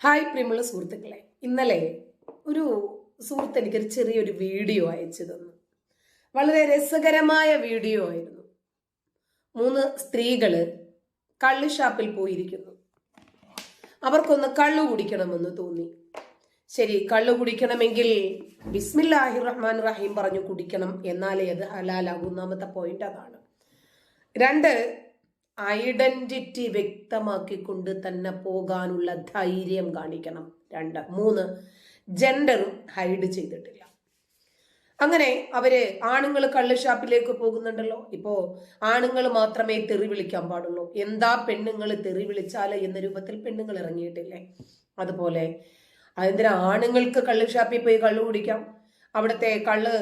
Hi പ്രിയമുള്ള സുഹൃത്തുക്കളെ. ഇന്നലെ ഒരു സുഹൃത്ത് എനിക്കൊരു ചെറിയൊരു വീഡിയോ അയച്ചു തന്നു. വളരെ രസകരമായ വീഡിയോ ആയിരുന്നു. മൂന്ന് സ്ത്രീകൾ കള്ള് ഷാപ്പിൽ പോയിരിക്കുന്നു. അവർക്കൊന്ന് കള്ളു കുടിക്കണമെന്ന് തോന്നി. ശരി കള്ളു കുടിക്കണമെങ്കിൽ ബിസ്മില്ലാഹി റഹ്മാൻ റഹീം പറഞ്ഞു കുടിക്കണം എന്നാലേ അത് ഹലാലാകും. ഒന്നാമത്തെ പോയിന്റ് അതാണ്. രണ്ട് ഐഡന്റിറ്റി വ്യക്തമാക്കിക്കൊണ്ട് തന്നെ പോകാനുള്ള ധൈര്യം കാണിക്കണം. രണ്ട്. മൂന്ന്. ജെൻഡർ ഹൈഡ് ചെയ്തിട്ടില്ല. അങ്ങനെ അവർ ആണുങ്ങൾ കള്ള് ഷാപ്പിലേക്ക് പോകുന്നുണ്ടല്ലോ. ഇപ്പോ ആണുങ്ങൾ മാത്രമേ തെറി വിളിക്കാൻ പാടുള്ളൂ. എന്താ പെണ്ണുങ്ങൾ തെറി വിളിച്ചാൽ എന്ന രൂപത്തിൽ പെണ്ണുങ്ങൾ ഇറങ്ങിയിട്ടില്ലേ? അതുപോലെ അതെന്തിനാ ആണുങ്ങൾക്ക് കള്ള് ഷാപ്പിൽ പോയി കള്ളു കുടിക്കാം? അവിടുത്തെ കള്ള്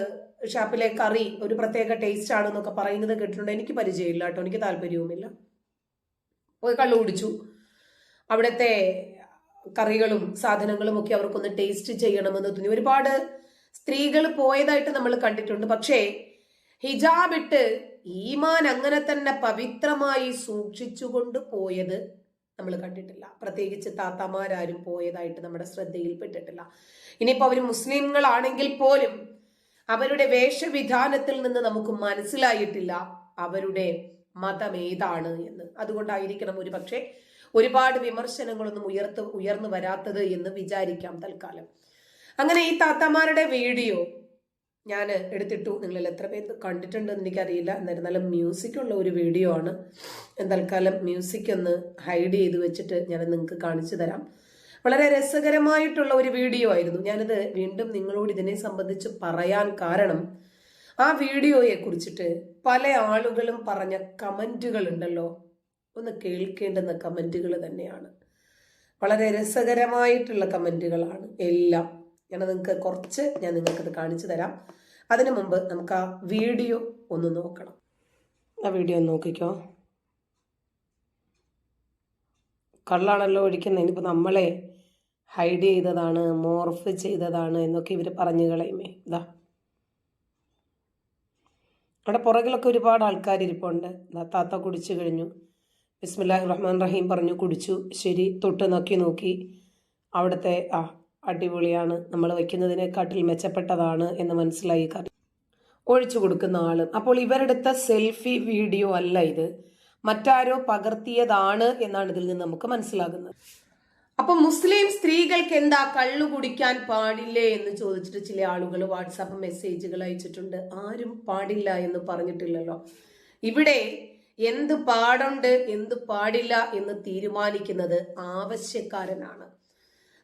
ഷാപ്പിലെ കറി ഒരു പ്രത്യേക ടേസ്റ്റ് ആണെന്നൊക്കെ പറയുന്നത് കേട്ടിട്ടുണ്ട്. എനിക്ക് പരിചയമില്ല കേട്ടോ. എനിക്ക് താല്പര്യവുമില്ല. പോയി കള്ളു കുടിച്ചു അവിടുത്തെ കറികളും സാധനങ്ങളും ഒക്കെ അവർക്കൊന്ന് ടേസ്റ്റ് ചെയ്യണമെന്ന് തോന്നി. ഒരുപാട് സ്ത്രീകൾ പോയതായിട്ട് നമ്മൾ കണ്ടിട്ടുണ്ട്. പക്ഷേ ഹിജാബ് ഇട്ട് ഈമാൻ അങ്ങനെ തന്നെ പവിത്രമായി സൂക്ഷിച്ചുകൊണ്ട് പോയത് നമ്മൾ കണ്ടിട്ടില്ല. പ്രത്യേകിച്ച് താത്തമാരാരും പോയതായിട്ട് നമ്മുടെ ശ്രദ്ധയിൽപ്പെട്ടിട്ടില്ല. ഇനിയിപ്പോൾ അവർ മുസ്ലിങ്ങളാണെങ്കിൽ പോലും അവരുടെ വേഷവിധാനത്തിൽ നിന്ന് നമുക്ക് മനസ്സിലായിട്ടില്ല അവരുടെ മതം ഏതാണ് എന്ന്. അതുകൊണ്ടായിരിക്കണം ഒരു പക്ഷേ ഒരുപാട് വിമർശനങ്ങളൊന്നും ഉയർത്ത് ഉയർന്നു വരാത്തത് എന്ന് വിചാരിക്കാം തൽക്കാലം. അങ്ങനെ ഈ താത്തമാരുടെ വീഡിയോ ഞാൻ എടുത്തിട്ടു. നിങ്ങളിൽ എത്ര പേര് കണ്ടിട്ടുണ്ടെന്ന് എനിക്കറിയില്ല. എന്നിരുന്നാലും മ്യൂസിക്കുള്ള ഒരു വീഡിയോ ആണ്. തൽക്കാലം മ്യൂസിക് ഒന്ന് ഹൈഡ് ചെയ്ത് വെച്ചിട്ട് ഞാൻ നിങ്ങൾക്ക് കാണിച്ചു തരാം. വളരെ രസകരമായിട്ടുള്ള ഒരു വീഡിയോ ആയിരുന്നു. ഞാനിത് വീണ്ടും നിങ്ങളോട് ഇതിനെ സംബന്ധിച്ച് പറയാൻ കാരണം ആ വീഡിയോയെ കുറിച്ചിട്ട് പല ആളുകളും പറഞ്ഞ കമന്റുകൾ ഉണ്ടല്ലോ ഒന്ന് കേൾക്കേണ്ടുന്ന കമന്റുകൾ തന്നെയാണ്. വളരെ രസകരമായിട്ടുള്ള കമന്റുകളാണ് എല്ലാം. ഞാൻ നിങ്ങൾക്ക് കുറച്ച് ഞാൻ നിങ്ങൾക്കത് കാണിച്ചു തരാം. അതിനു മുമ്പ് നമുക്ക് ആ വീഡിയോ ഒന്ന് നോക്കണം. ആ വീഡിയോ ഒന്ന് നോക്കിക്കോ. കള്ളാണല്ലോ ഒഴിക്കുന്നത്. ഇനിയിപ്പോൾ നമ്മളെ ഹൈഡ് ചെയ്തതാണ് മോർഫ് ചെയ്തതാണ് എന്നൊക്കെ ഇവർ പറഞ്ഞു കളയുമേ. ഇതാ അവിടെ പുറകിലൊക്കെ ഒരുപാട് ആൾക്കാർ ഇരിപ്പുണ്ട്. താത്ത കുടിച്ചു കഴിഞ്ഞു. ബിസ്മില്ലാഹി റഹ്മാൻ റഹീം പറഞ്ഞു കുടിച്ചു. ശരി തൊട്ട് നോക്കി നോക്കി. അവിടുത്തെ ആ അടിപൊളിയാണ്. നമ്മൾ വയ്ക്കുന്നതിനെക്കാട്ടിൽ മെച്ചപ്പെട്ടതാണ് എന്ന് മനസ്സിലായി. ഒഴിച്ചു കൊടുക്കുന്ന ആൾ. അപ്പോൾ ഇവരെടുത്ത സെൽഫി വീഡിയോ അല്ല ഇത്. മറ്റാരോ പകർത്തിയതാണ് എന്നാണ് ഇതിൽ നിന്ന് നമുക്ക് മനസ്സിലാകുന്നത്. അപ്പൊ മുസ്ലിം സ്ത്രീകൾക്ക് എന്താ കള്ളു കുടിക്കാൻ പാടില്ലേ എന്ന് ചോദിച്ചിട്ട് ചില ആളുകൾ വാട്സാപ്പ് മെസ്സേജുകൾ അയച്ചിട്ടുണ്ട്. ആരും പാടില്ല എന്ന് പറഞ്ഞിട്ടില്ലല്ലോ. ഇവിടെ എന്ത് പാടുണ്ട് എന്ത് പാടില്ല എന്ന് തീരുമാനിക്കുന്നത് ആവശ്യക്കാരനാണ്.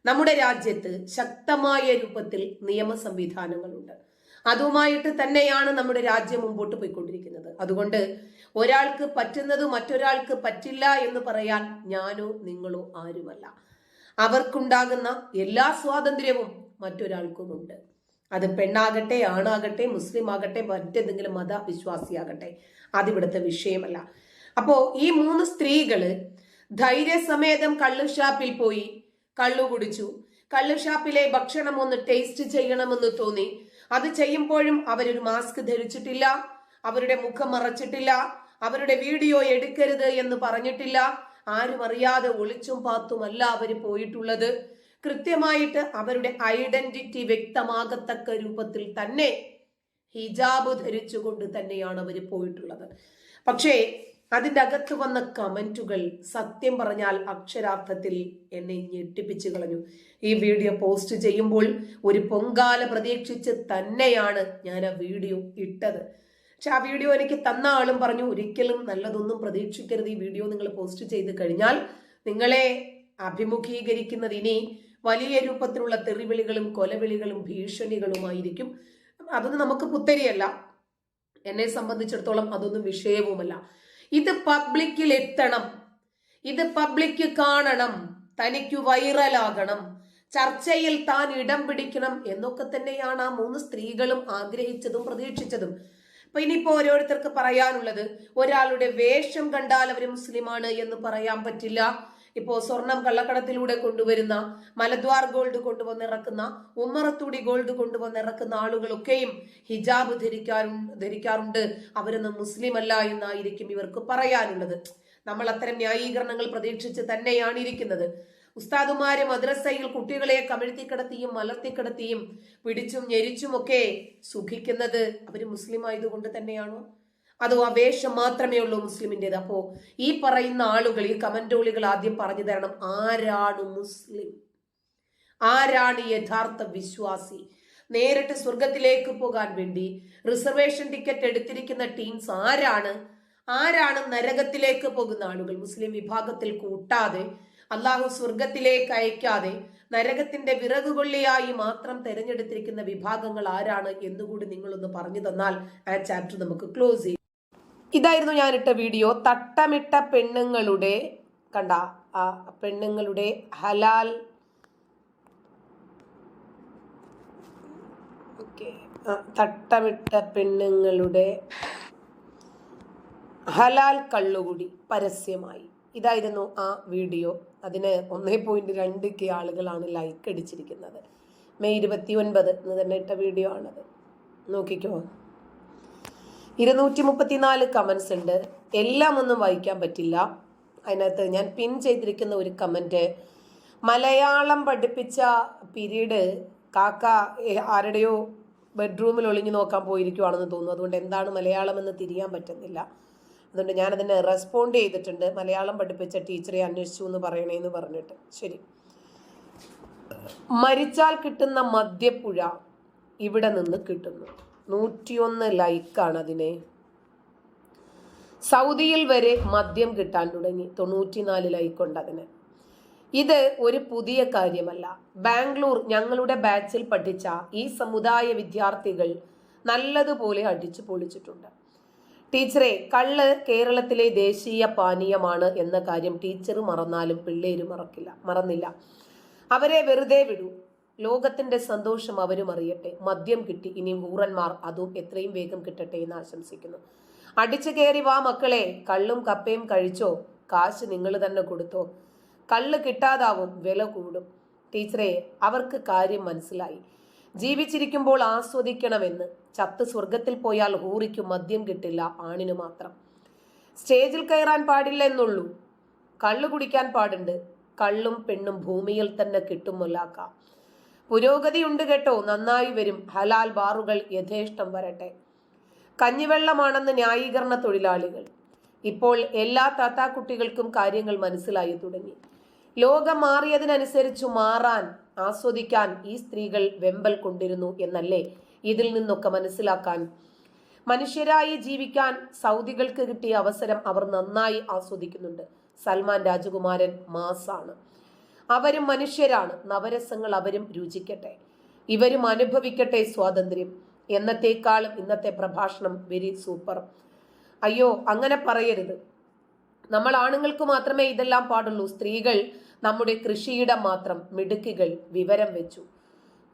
നമ്മുടെ രാജ്യത്ത് ശക്തമായ രൂപത്തിൽ നിയമ സംവിധാനങ്ങളുണ്ട് അതുമായിട്ട് തന്നെയാണ് നമ്മുടെ രാജ്യം മുമ്പോട്ട് പോയിക്കൊണ്ടിരിക്കുന്നത്. അതുകൊണ്ട് ഒരാൾക്ക് പറ്റുന്നത് മറ്റൊരാൾക്ക് പറ്റില്ല എന്ന് പറയാൻ ഞാനോ നിങ്ങളോ ആരുമല്ല. അവർക്കുണ്ടാകുന്ന എല്ലാ സ്വാതന്ത്ര്യവും മറ്റൊരാൾക്കുമുണ്ട്. അത് പെണ്ണാകട്ടെ ആണാകട്ടെ മുസ്ലിം ആകട്ടെ മറ്റെന്തെങ്കിലും മതവിശ്വാസിയാകട്ടെ. അതിവിടുത്തെ വിഷയമല്ല. അപ്പോ ഈ മൂന്ന് സ്ത്രീകൾ ധൈര്യസമേതം കള്ളു ഷാപ്പിൽ പോയി കള്ളു കുടിച്ചു. കള്ളു ഷാപ്പിലെ ഭക്ഷണം ഒന്ന് ടേസ്റ്റ് ചെയ്യണമെന്ന് തോന്നി. അത് ചെയ്യുമ്പോഴും അവരൊരു മാസ്ക് ധരിച്ചിട്ടില്ല. അവരുടെ മുഖം മറച്ചിട്ടില്ല. അവരുടെ വീഡിയോ എടുക്കരുത് എന്ന് പറഞ്ഞിട്ടില്ല. ആരും അറിയാതെ ഒളിച്ചും പാത്തുമല്ല അവർ പോയിട്ടുള്ളത്. കൃത്യമായിട്ട് അവരുടെ ഐഡന്റിറ്റി വ്യക്തമാകത്തക്ക രൂപത്തിൽ തന്നെ ഹിജാബ് ധരിച്ചുകൊണ്ട് തന്നെയാണ് അവർ പോയിട്ടുള്ളത്. പക്ഷേ അതിന്റെ അകത്ത് വന്ന കമന്റുകൾ സത്യം പറഞ്ഞാൽ അക്ഷരാർത്ഥത്തിൽ എന്നെ ഞെട്ടിപ്പിച്ചു കളഞ്ഞു. ഈ വീഡിയോ പോസ്റ്റ് ചെയ്യുമ്പോൾ ഒരു പൊങ്കാല പ്രതീക്ഷിച്ച് തന്നെയാണ് ഞാൻ ആ വീഡിയോ ഇട്ടത്. പക്ഷെ ആ വീഡിയോ എനിക്ക് തന്ന ആളും പറഞ്ഞു ഒരിക്കലും നല്ലതൊന്നും പ്രതീക്ഷിക്കരുത്. ഈ വീഡിയോ നിങ്ങൾ പോസ്റ്റ് ചെയ്ത് കഴിഞ്ഞാൽ നിങ്ങളെ അഭിമുഖീകരിക്കുന്നത് ഇനി വലിയ രൂപത്തിലുള്ള തെറിവിളികളും കൊലവിളികളും ഭീഷണികളുമായിരിക്കും. അതൊന്നും നമുക്ക് പുത്തരിയല്ല. എന്നെ സംബന്ധിച്ചിടത്തോളം അതൊന്നും വിഷയവുമല്ല. ഇത് പബ്ലിക്കിൽ എത്തണം ഇത് പബ്ലിക്ക് കാണണം. തനിക്ക് വൈറലാകണം. ചർച്ചയിൽ താൻ ഇടം പിടിക്കണം എന്നൊക്കെ തന്നെയാണ് ആ മൂന്ന് സ്ത്രീകളും ആഗ്രഹിച്ചതും പ്രതീക്ഷിച്ചതും. അപ്പൊ ഇനിയിപ്പോ ഓരോരുത്തർക്ക് പറയാനുള്ളത് ഒരാളുടെ വേഷം കണ്ടാൽ അവർ മുസ്ലിമാണ് എന്ന് പറയാൻ പറ്റില്ല. ഇപ്പോ സ്വർണം കള്ളക്കടത്തിലൂടെ കൊണ്ടുവരുന്ന മലദ്വാർ ഗോൾഡ് കൊണ്ടുവന്നിറക്കുന്ന ഉമ്മറത്തൂടി ഗോൾഡ് കൊണ്ടുവന്നിറക്കുന്ന ആളുകളൊക്കെയും ഹിജാബ് ധരിക്കാറുണ്ട് ധരിക്കാറുണ്ട്. അവരൊന്നും മുസ്ലിം അല്ല എന്നായിരിക്കും ഇവർക്ക് പറയാനുള്ളത്. നമ്മൾ അത്തരം ന്യായീകരണങ്ങൾ പ്രതീക്ഷിച്ച് തന്നെയാണ് ഇരിക്കുന്നത്. ഉസ്താദുമാര് മദ്രസയിൽ കുട്ടികളെ കമിഴ്ത്തിക്കിടത്തിയും മലർത്തിക്കിടത്തിയും പിടിച്ചും ഞെരിച്ചുമൊക്കെ സുഖിക്കുന്നത് അവർ മുസ്ലിം ആയതുകൊണ്ട് തന്നെയാണോ? അതോ ആ വേഷം മാത്രമേ ഉള്ളൂ മുസ്ലിമിന്റെത്? അപ്പോ ഈ പറയുന്ന ആളുകൾ ഈ കമന്റോളികൾ ആദ്യം പറഞ്ഞു തരണം. ആരാണ് മുസ്ലിം? ആരാണ് യഥാർത്ഥ വിശ്വാസി? നേരിട്ട് സ്വർഗത്തിലേക്ക് പോകാൻ വേണ്ടി റിസർവേഷൻ ടിക്കറ്റ് എടുത്തിരിക്കുന്ന ടീംസ് ആരാണ്? ആരാണ് നരകത്തിലേക്ക് പോകുന്ന ആളുകൾ? മുസ്ലിം വിഭാഗത്തിൽ കൂട്ടാതെ അള്ളാഹു സ്വർഗത്തിലേക്ക് അയക്കാതെ നരകത്തിന്റെ വിറകുകൊള്ളിയായി മാത്രം തെരഞ്ഞെടുത്തിരിക്കുന്ന വിഭാഗങ്ങൾ ആരാണ് എന്നുകൂടി നിങ്ങളൊന്ന് പറഞ്ഞു തന്നാൽ ആ ചാപ്റ്റർ നമുക്ക് ക്ലോസ് ചെയ്യും. ഇതായിരുന്നു ഞാനിട്ട വീഡിയോ തട്ടമിട്ട പെണ്ണുങ്ങളുടെ കണ്ട ആ പെണ്ണുങ്ങളുടെ ഹലാൽ. തട്ടമിട്ട പെണ്ണുങ്ങളുടെ ഹലാൽ കള്ളുകൂടി പരസ്യമായി. ഇതായിരുന്നു ആ വീഡിയോ. അതിന് ഒന്നേ പോയിന്റ് രണ്ട് കെ ആളുകളാണ് ലൈക്ക് അടിച്ചിരിക്കുന്നത്. മെയ് ഇരുപത്തി ഒൻപത് എന്ന് തന്നെ ഇട്ട വീഡിയോ ആണത്. നോക്കിക്കോ. ഇരുന്നൂറ്റി മുപ്പത്തിനാല് കമൻസ് ഉണ്ട്. എല്ലാം ഒന്നും വായിക്കാൻ പറ്റില്ല. അതിനകത്ത് ഞാൻ പിൻ ചെയ്തിരിക്കുന്ന ഒരു കമന്റ് മലയാളം പഠിപ്പിച്ച പിരീഡ് കാക്ക ആരുടെയോ ബെഡ്റൂമിൽ ഒളിഞ്ഞു നോക്കാൻ പോയിരിക്കുവാണെന്ന് തോന്നുന്നു. അതുകൊണ്ട് എന്താണ് മലയാളം എന്ന് തിരിയാൻ പറ്റുന്നില്ല. അതുകൊണ്ട് ഞാനതിന് റെസ്പോണ്ട് ചെയ്തിട്ടുണ്ട്. മലയാളം പഠിപ്പിച്ച ടീച്ചറെ അന്വേഷിച്ചു എന്ന് പറയണേന്ന് പറഞ്ഞിട്ട്. ശരി. മരിച്ചാൽ കിട്ടുന്ന മദ്യപ്പുഴ ഇവിടെ നിന്ന് കിട്ടുന്നു. നൂറ്റിയൊന്ന് ലൈക്കാണ് അതിനെ. സൗദിയിൽ വരെ മദ്യം കിട്ടാൻ തുടങ്ങി. തൊണ്ണൂറ്റിനാല് ലൈക്കുണ്ട് അതിന്. ഇത് ഒരു പുതിയ കാര്യമല്ല. ബാംഗ്ലൂർ ഞങ്ങളുടെ ബാച്ചിൽ പഠിച്ച ഈ സമുദായ വിദ്യാർത്ഥികൾ നല്ലതുപോലെ അടിച്ചു പൊളിച്ചിട്ടുണ്ട്. ടീച്ചറെ കള്ള് കേരളത്തിലെ ദേശീയ പാനീയമാണ് എന്ന കാര്യം ടീച്ചർ മറന്നാലും പിള്ളേര് മറക്കില്ല മറന്നില്ല. അവരെ വെറുതെ വിടൂ. ലോകത്തിന്റെ സന്തോഷം അവരും അറിയട്ടെ. മദ്യം കിട്ടി ഇനി ഹൂറന്മാർ അതും എത്രയും വേഗം കിട്ടട്ടെ എന്ന് ആശംസിക്കുന്നു. അടിച്ചു കയറി വാ മക്കളെ. കള്ളും കപ്പയും കഴിച്ചോ? കാശ് നിങ്ങൾ തന്നെ കൊടുത്തോ? കള്ള് കിട്ടാതാവും വില കൂടും. ടീച്ചറെ അവർക്ക് കാര്യം മനസ്സിലായി. ജീവിച്ചിരിക്കുമ്പോൾ ആസ്വദിക്കണമെന്ന്. ചത്ത് സ്വർഗത്തിൽ പോയാൽ ഹൂറിക്ക് മദ്യം കിട്ടില്ല ആണിന് മാത്രം. സ്റ്റേജിൽ കയറാൻ പാടില്ല എന്നുള്ളൂ കള്ളു കുടിക്കാൻ പാടുണ്ട്. കള്ളും പെണ്ണും ഭൂമിയിൽ തന്നെ കിട്ടും മുല്ലാക്ക. പുരോഗതി ഉണ്ട് കേട്ടോ. നന്നായി വരും. ഹലാൽ ബാറുകൾ യഥേഷ്ടം വരട്ടെ. കഞ്ഞിവെള്ളമാണെന്ന് ന്യായീകരണ തൊഴിലാളികൾ. ഇപ്പോൾ എല്ലാ താത്താക്കുട്ടികൾക്കും കാര്യങ്ങൾ മനസ്സിലായി തുടങ്ങി. ലോകം മാറിയതിനനുസരിച്ചു മാറാൻ ആസ്വദിക്കാൻ ഈ സ്ത്രീകൾ വെമ്പൽ കൊണ്ടിരുന്നു എന്നല്ലേ? ഇതിൽ നിന്നൊക്കെ മനസ്സിലാക്കാൻ മനുഷ്യരായി ജീവിക്കാൻ സൗദികൾക്ക് കിട്ടിയ അവസരം അവർ നന്നായി ആസ്വദിക്കുന്നുണ്ട്. സൽമാൻ രാജകുമാരൻ മാസാണ്. അവരും മനുഷ്യരാണ്. നവരസങ്ങൾ അവരും രുചിക്കട്ടെ. ഇവരും അനുഭവിക്കട്ടെ സ്വാതന്ത്ര്യം. എന്നത്തേക്കാളും ഇന്നത്തെ പ്രഭാഷണം വെരി സൂപ്പർ. അയ്യോ അങ്ങനെ പറയരുത്. നമ്മൾ ആണുങ്ങൾക്ക് മാത്രമേ ഇതെല്ലാം പാടുള്ളൂ. സ്ത്രീകൾ നമ്മുടെ കൃഷിയിടം മാത്രം മിടുക്കികൾ വിവരം വെച്ചു.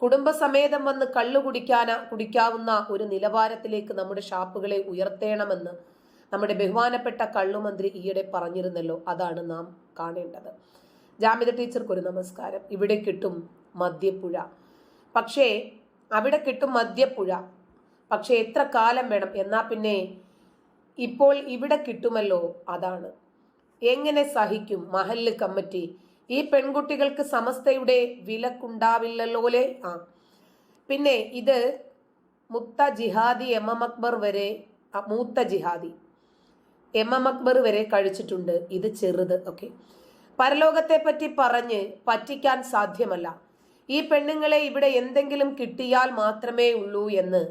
കുടുംബസമേതം വന്ന് കള്ളു കുടിക്കാന കുടിക്കാവുന്ന ഒരു നിലവാരത്തിലേക്ക് നമ്മുടെ ഷാപ്പുകളെ ഉയർത്തേണമെന്ന് നമ്മുടെ ബഹുമാനപ്പെട്ട കള്ളുമന്ത്രി ഈയിടെ പറഞ്ഞിരുന്നല്ലോ. അതാണ് നാം കാണേണ്ടത്. ജാമിത ടീച്ചർക്ക് ഒരു നമസ്കാരം. ഇവിടെ കിട്ടും മദ്യപ്പുഴ. പക്ഷേ അവിടെ കിട്ടും മദ്യപ്പുഴ. പക്ഷേ എത്ര കാലം വേണം? എന്നാൽ പിന്നെ ഇപ്പോൾ ഇവിടെ കിട്ടുമല്ലോ? അതാണ്. എങ്ങനെ സഹിക്കും മഹല്ല് കമ്മിറ്റി? ഈ പെൺകുട്ടികൾക്ക് സമസ്തയുടെ വിലക്കുണ്ടാവില്ലല്ലോലെ? ആ. പിന്നെ ഇത് മുത്ത ജിഹാദി എം എം അക്ബർ വരെ മൂത്ത ജിഹാദി എം എം അക്ബർ വരെ കഴിച്ചിട്ടുണ്ട്. ഇത് ചെറുത്. ഓക്കെ. പരലോകത്തെ പറ്റി പറഞ്ഞ് പറ്റിക്കാൻ സാധ്യമല്ല. ഈ പെണ്ണുങ്ങളെ ഇവിടെ എന്തെങ്കിലും കിട്ടിയാൽ മാത്രമേ ഉള്ളൂ എന്ന്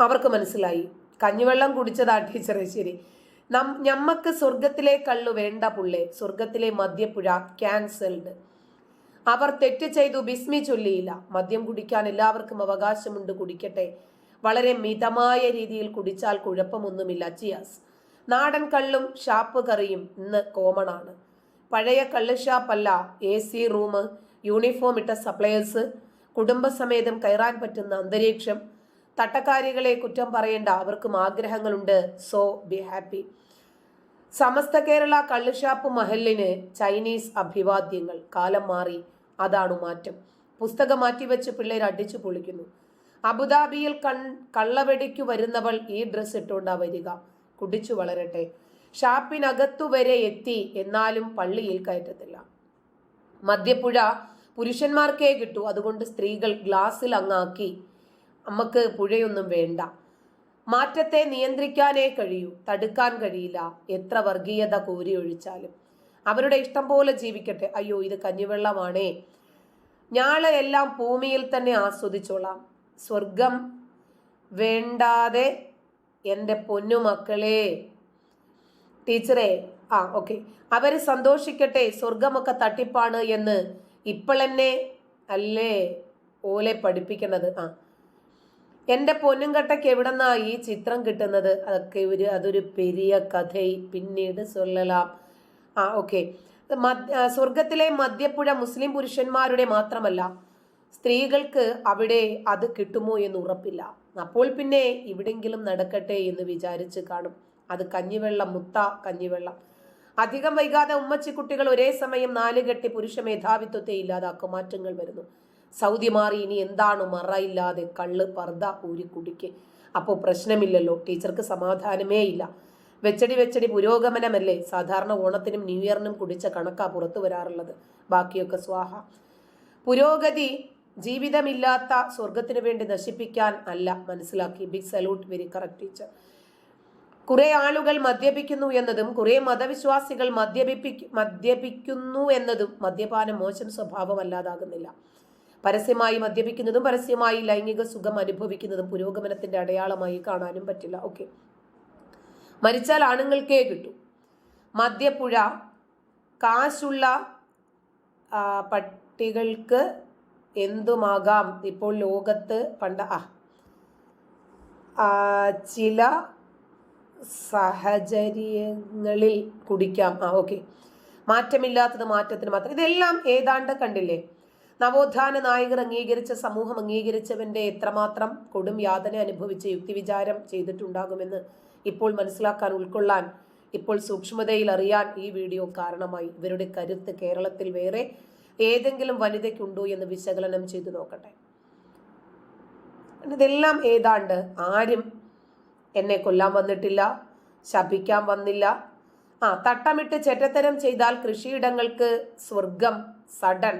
അവർക്ക് മനസ്സിലായി. കഞ്ഞിവെള്ളം കുടിച്ചതാ ടീച്ചറെ ശരി. നം ഞമ്മക്ക് സ്വർഗത്തിലെ കള്ളു വേണ്ട പുള്ളേ. സ്വർഗത്തിലെ മദ്യപ്പുഴ ക്യാൻസൽഡ്. അവർ തെറ്റ് ചെയ്തു ബിസ്മി ചൊല്ലിയില്ല. മദ്യം കുടിക്കാൻ എല്ലാവർക്കും അവകാശമുണ്ട് കുടിക്കട്ടെ. വളരെ മിതമായ രീതിയിൽ കുടിച്ചാൽ കുഴപ്പമൊന്നുമില്ല ചിയാസ്. നാടൻ കള്ളും ഷാപ്പ് കറിയും ഇന്ന് കോമൺ ആണ്. പഴയ കള്ള് ഷാപ്പല്ല എ സി റൂം യൂണിഫോം ഇട്ട സപ്ലയേഴ്സ് കുടുംബസമേതം കയറാൻ പറ്റുന്ന അന്തരീക്ഷം തട്ടക്കാരികളെ കുറ്റം പറയേണ്ട അവർക്കും ആഗ്രഹങ്ങളുണ്ട്. So be happy. സമസ്ത കേരള കള്ളുഷാപ്പ് മഹലിന് ചൈനീസ് അഭിവാദ്യങ്ങൾ. കാലം മാറി. അതാണ് മാറ്റം. പുസ്തകം മാറ്റിവെച്ച് പിള്ളേർ അടിച്ചു പൊളിക്കുന്നു. അബുദാബിയിൽ കൺ കള്ളവെടിക്കു വരുന്നവൾ ഈ ഡ്രസ്സ് ഇട്ടുകൊണ്ടാ വരിക. കുടിച്ചു വളരട്ടെ. ഷാപ്പിനകത്തു വരെ എത്തി. എന്നാലും പള്ളിയിൽ കയറ്റത്തില്ല. മദ്യപ്പുഴ പുരുഷന്മാർക്കേ കിട്ടൂ. അതുകൊണ്ട് സ്ത്രീകൾ ഗ്ലാസ്സിൽ അങ്ങാക്കി നമുക്ക് പുഴയൊന്നും വേണ്ട. മാറ്റത്തെ നിയന്ത്രിക്കാനേ കഴിയൂ. തടുക്കാൻ കഴിയില്ല. എത്ര വർഗീയത കോരി ഒഴിച്ചാലും. അവരുടെ ഇഷ്ടം പോലെ ജീവിക്കട്ടെ. അയ്യോ ഇത് കഞ്ഞിവെള്ളമാണേ. ഞാളെ എല്ലാം ഭൂമിയിൽ തന്നെ ആസ്വദിച്ചോളാം. സ്വർഗം വേണ്ടാതെ എന്റെ പൊന്നുമക്കളെ. ടീച്ചറെ ആ ഓക്കെ. അവർ സന്തോഷിക്കട്ടെ. സ്വർഗമൊക്കെ തട്ടിപ്പാണ് എന്ന് ഇപ്പോഴെന്നെ അല്ലേ ഓലെ പഠിപ്പിക്കണത്? ആ. എന്റെ പൊന്നുംകട്ടയ്ക്ക് എവിടെന്നാ ഈ ചിത്രം കിട്ടുന്നത്? അതൊക്കെ ഒരു അതൊരു പെരിയ കഥ പിന്നീട് സൊല്ലലാം. ആ ഓക്കെ. സ്വർഗത്തിലെ മദ്യപ്പുഴ മുസ്ലിം പുരുഷന്മാരുടെ മാത്രമല്ല സ്ത്രീകൾക്ക് അവിടെ അത് കിട്ടുമോ എന്ന് ഉറപ്പില്ല. അപ്പോൾ പിന്നെ ഇവിടെങ്കിലും നടക്കട്ടെ എന്ന് വിചാരിച്ച് കാണും. അത് കഞ്ഞിവെള്ളം മുത്ത കഞ്ഞിവെള്ളം. അധികം വൈകാതെ ഉമ്മച്ചിക്കുട്ടികൾ ഒരേ സമയം നാലുകെട്ടി പുരുഷ മേധാവിത്വത്തെ ഇല്ലാതാക്കും. മാറ്റങ്ങൾ വരുന്നു. സൗദി മാറി ഇനി എന്താണ് മറയില്ലാതെ കള്ള് പർദ്ദ കുടിക്ക്. അപ്പോൾ പ്രശ്നമില്ലല്ലോ ടീച്ചർക്ക് സമാധാനമേ ഇല്ല. വെച്ചടി വെച്ചടി പുരോഗമനമല്ലേ? സാധാരണ ഓണത്തിനും ന്യൂ ഇയറിനും കുടിച്ച കണക്കാ പുറത്തു വരാറുള്ളത്. ബാക്കിയൊക്കെ സ്വാഹ. പുരോഗതി ജീവിതമില്ലാത്ത സ്വർഗത്തിന് വേണ്ടി നശിപ്പിക്കാൻ അല്ല മനസ്സിലാക്കി. Big salute very correct teacher. കുറേ ആളുകൾ മദ്യപിക്കുന്നു എന്നതും കുറേ മതവിശ്വാസികൾ മദ്യപിപ്പിക്കു മദ്യപിക്കുന്നു എന്നതും മദ്യപാനം മോശം സ്വഭാവമല്ലാതാകുന്നില്ല പരസ്യമായി മദ്യപിക്കുന്നതും പരസ്യമായി ലൈംഗിക സുഖം അനുഭവിക്കുന്നതും പുരോഗമനത്തിന്റെ അടയാളമായി കാണാനും പറ്റില്ല. ഓക്കെ മരിച്ചാൽ ആണുങ്ങൾക്കേ കിട്ടൂ. മദ്യപ്പുഴ കാശുള്ള പട്ടികൾക്ക് എന്തുമാകാം? ഇപ്പോൾ ലോകത്ത് പണ്ട ആ ചില സാഹചര്യങ്ങളിൽ കുടിക്കാം. ആ ഓക്കെ മാറ്റമില്ലാത്തത് മാറ്റത്തിന് മാത്രം. ഇതെല്ലാം ഏതാണ്ട് കണ്ടില്ലേ? നവോത്ഥാന നായകർ അംഗീകരിച്ച സമൂഹം അംഗീകരിച്ചവന്റെ എത്രമാത്രം കൊടും യാതന അനുഭവിച്ച് യുക്തിവിചാരം ചെയ്തിട്ടുണ്ടാകുമെന്ന് ഇപ്പോൾ മനസ്സിലാക്കാൻ ഉൾക്കൊള്ളാൻ ഇപ്പോൾ സൂക്ഷ്മതയിൽ അറിയാൻ ഈ വീഡിയോ കാരണമായി. ഇവരുടെ കരുത്ത് കേരളത്തിൽ വേറെ ഏതെങ്കിലും വനിതയ്ക്കുണ്ടോ എന്ന് വിശകലനം ചെയ്തു നോക്കട്ടെ. ഇതെല്ലാം ഏതാണ്ട് ആരും എന്നെ കൊല്ലാൻ വന്നിട്ടില്ല ശപിക്കാൻ വന്നില്ല. ആ തട്ടമിട്ട് ചെറ്റത്തരം ചെയ്താൽ കൃഷിയിടങ്ങൾക്ക് സ്വർഗം സഡൻ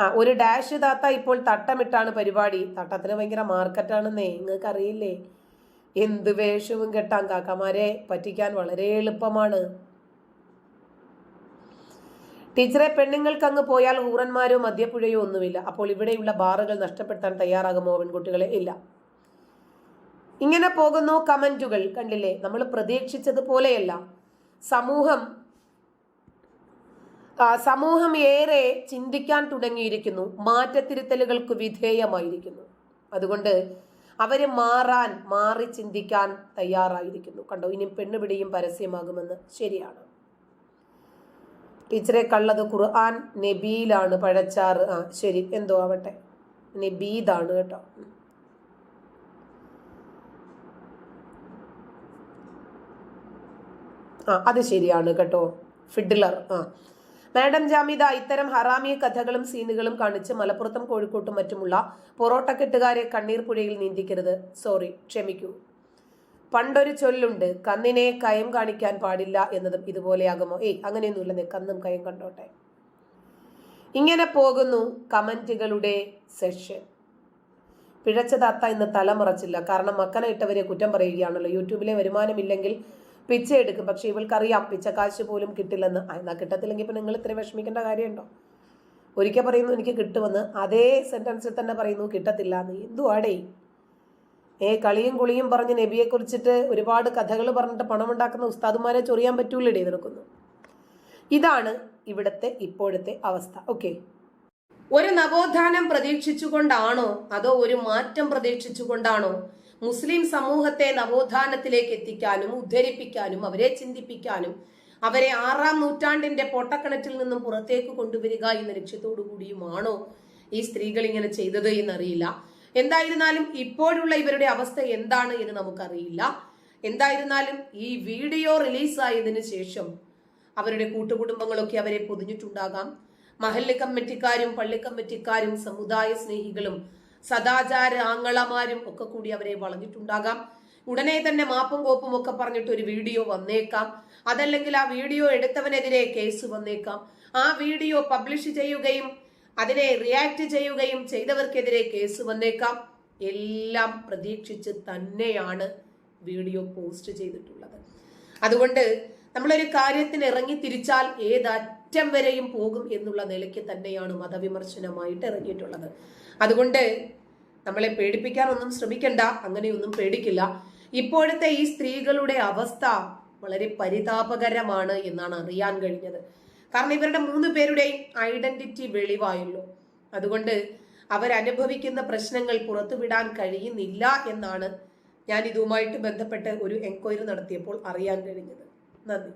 ആ ഒരു ഡാഷ് താത്ത ഇപ്പോൾ തട്ടമിട്ടാണ് പരിപാടി. തട്ടത്തിന് ഭയങ്കര മാർക്കറ്റാണെന്നേ നിങ്ങൾക്ക് അറിയില്ലേ എന്ത് വേഷവും കെട്ടാൻ കാക്കമാരെ പറ്റിക്കാൻ വളരെ എളുപ്പമാണ്. ടീച്ചറെ പെണ്ണുങ്ങൾക്ക് അങ്ങ് പോയാൽ ഊറന്മാരോ മദ്യപ്പുഴയോ ഒന്നുമില്ല. അപ്പോൾ ഇവിടെയുള്ള ബാറുകൾ നഷ്ടപ്പെടുത്താൻ തയ്യാറാകുമോ പെൺകുട്ടികളെ? ഇല്ല. ഇങ്ങനെ പോകുന്നു കമന്റുകൾ കണ്ടില്ലേ? നമ്മൾ പ്രതീക്ഷിച്ചതുപോലെയല്ല. സമൂഹം സമൂഹം ഏറെ ചിന്തിക്കാൻ തുടങ്ങിയിരിക്കുന്നു. മാറ്റത്തിരുത്തലുകൾക്ക് വിധേയമായിരിക്കുന്നു. അതുകൊണ്ട് അവർ മാറാൻ മാറി ചിന്തിക്കാൻ തയ്യാറായിരിക്കുന്നു. കണ്ടോ? ഇനി പെണ്ണുപിടിയും പരസ്യമാകുമെന്ന് ശരിയാണ്. ടീച്ചറെ കള്ളത് ഖുർആൻ നബീലാണ് പഴച്ചാറ്. ആ ശരി എന്തോ ആവട്ടെ. നബീദാണ് കേട്ടോ. ആ അത് ശരിയാണ് കേട്ടോ. ഫിഡ്ലർ ആ. മാഡം ജാമിദ ഇത്തരം ഹറാമിയ കഥകളും സീനുകളും കാണിച്ച് മലപ്പുറത്തും കോഴിക്കോട്ടും മറ്റുമുള്ള പൊറോട്ടക്കെട്ടുകാരെ കണ്ണീർ പുഴയിൽ നീന്തിക്കരുത്. സോറി ക്ഷമിക്കൂ. പണ്ടൊരു ചൊല്ലുണ്ട് കന്നിനെ കയം കാണിക്കാൻ പാടില്ല എന്നതും ഇതുപോലെയാകുമോ? ഏയ് അങ്ങനെയൊന്നുമില്ലെന്നേ കന്നും കയം കണ്ടോട്ടെ. ഇങ്ങനെ പോകുന്നു കമന്റുകളുടെ സെഷൻ പിഴച്ച താത്ത ഇന്ന് തലമുറച്ചില്ല. കാരണം മക്കനെ ഇട്ടവരെ കുറ്റം പറയുകയാണല്ലോ. യൂട്യൂബിലെ വരുമാനമില്ലെങ്കിൽ പിച്ച എടുക്കും പക്ഷെ ഇവൾക്കറിയാം പിച്ചക്കാശ് പോലും കിട്ടില്ലെന്ന്. എന്നാൽ കിട്ടത്തില്ലെങ്കിൽ ഇപ്പം നിങ്ങൾ ഇത്ര വിഷമിക്കേണ്ട കാര്യമുണ്ടോ? ഒരിക്കൽ പറയുന്നു എനിക്ക് കിട്ടുമെന്ന്. അതേ സെന്റൻസിൽ തന്നെ പറയുന്നു കിട്ടത്തില്ല എന്ന്. എന്തുവാടേ? ഏ കളിയും കുളിയും പറഞ്ഞ് നബിയെ കുറിച്ചിട്ട് ഒരുപാട് കഥകൾ പറഞ്ഞിട്ട് പണമുണ്ടാക്കുന്ന ഉസ്താദുമാരെ ചൊറിയാൻ പറ്റൂലടേ നിനക്കുന്നു. ഇതാണ് ഇവിടുത്തെ ഇപ്പോഴത്തെ അവസ്ഥ. ഓക്കെ. ഒരു നവോത്ഥാനം പ്രതീക്ഷിച്ചുകൊണ്ടാണോ? അതോ ഒരു മാറ്റം പ്രതീക്ഷിച്ചുകൊണ്ടാണോ? മുസ്ലിം സമൂഹത്തെ നവോത്ഥാനത്തിലേക്ക് എത്തിക്കാനും ഉദ്ധരിപ്പിക്കാനും അവരെ ചിന്തിപ്പിക്കാനും അവരെ ആറാം നൂറ്റാണ്ടിന്റെ പൊട്ടക്കിണറ്റിൽ നിന്നും പുറത്തേക്ക് കൊണ്ടുവരിക എന്ന ലക്ഷ്യത്തോടു കൂടിയുമാണോ ഈ സ്ത്രീകൾ ഇങ്ങനെ ചെയ്തത് എന്നറിയില്ല. എന്തായിരുന്നാലും ഇപ്പോഴുള്ള ഇവരുടെ അവസ്ഥ എന്താണ് എന്ന് നമുക്കറിയില്ല. എന്തായിരുന്നാലും ഈ വീഡിയോ റിലീസായതിനു ശേഷം അവരുടെ കൂട്ടുകുടുംബങ്ങളൊക്കെ അവരെ പൊതിഞ്ഞിട്ടുണ്ടാകാം. മഹല്ല് കമ്മിറ്റിക്കാരും പള്ളി കമ്മിറ്റിക്കാരും സമുദായ സ്നേഹികളും സദാചാര ആങ്ങളമാരും ഒക്കെ കൂടി അവരെ വളഞ്ഞിട്ടുണ്ടാകാം. ഉടനെ തന്നെ മാപ്പും കോപ്പും ഒക്കെ പറഞ്ഞിട്ട് ഒരു വീഡിയോ വന്നേക്കാം. അതല്ലെങ്കിൽ ആ വീഡിയോ എടുത്തവനെതിരെ കേസ് വന്നേക്കാം. ആ വീഡിയോ പബ്ലിഷ് ചെയ്യുകയും അതിനെ റിയാക്ട് ചെയ്യുകയും ചെയ്തവർക്കെതിരെ കേസ് വന്നേക്കാം. എല്ലാം പ്രതീക്ഷിച്ച് തന്നെയാണ് വീഡിയോ പോസ്റ്റ് ചെയ്തിട്ടുള്ളത്. അതുകൊണ്ട് നമ്മളൊരു കാര്യത്തിന് ഇറങ്ങി തിരിച്ചാൽ ഏതറ്റം വരെയും പോകും എന്നുള്ള നിലയ്ക്ക് തന്നെയാണ് മതവിമർശനമായിട്ട് ഇറങ്ങിയിട്ടുള്ളത്. അതുകൊണ്ട് നമ്മളെ പേടിപ്പിക്കാനൊന്നും ശ്രമിക്കണ്ട അങ്ങനെയൊന്നും പേടിക്കില്ല. ഇപ്പോഴത്തെ ഈ സ്ത്രീകളുടെ അവസ്ഥ വളരെ പരിതാപകരമാണ് എന്നാണ് അറിയാൻ കഴിഞ്ഞത്. കാരണം ഇവരുടെ മൂന്ന് പേരുടെയും ഐഡന്റിറ്റി വെളിവായല്ലോ അതുകൊണ്ട് അവരനുഭവിക്കുന്ന പ്രശ്നങ്ങൾ പുറത്തുവിടാൻ കഴിയുന്നില്ല എന്നാണ് ഞാൻ ഇതുമായിട്ട് ബന്ധപ്പെട്ട് ഒരു എൻക്വയറി നടത്തിയപ്പോൾ അറിയാൻ കഴിഞ്ഞത്. നന്ദി.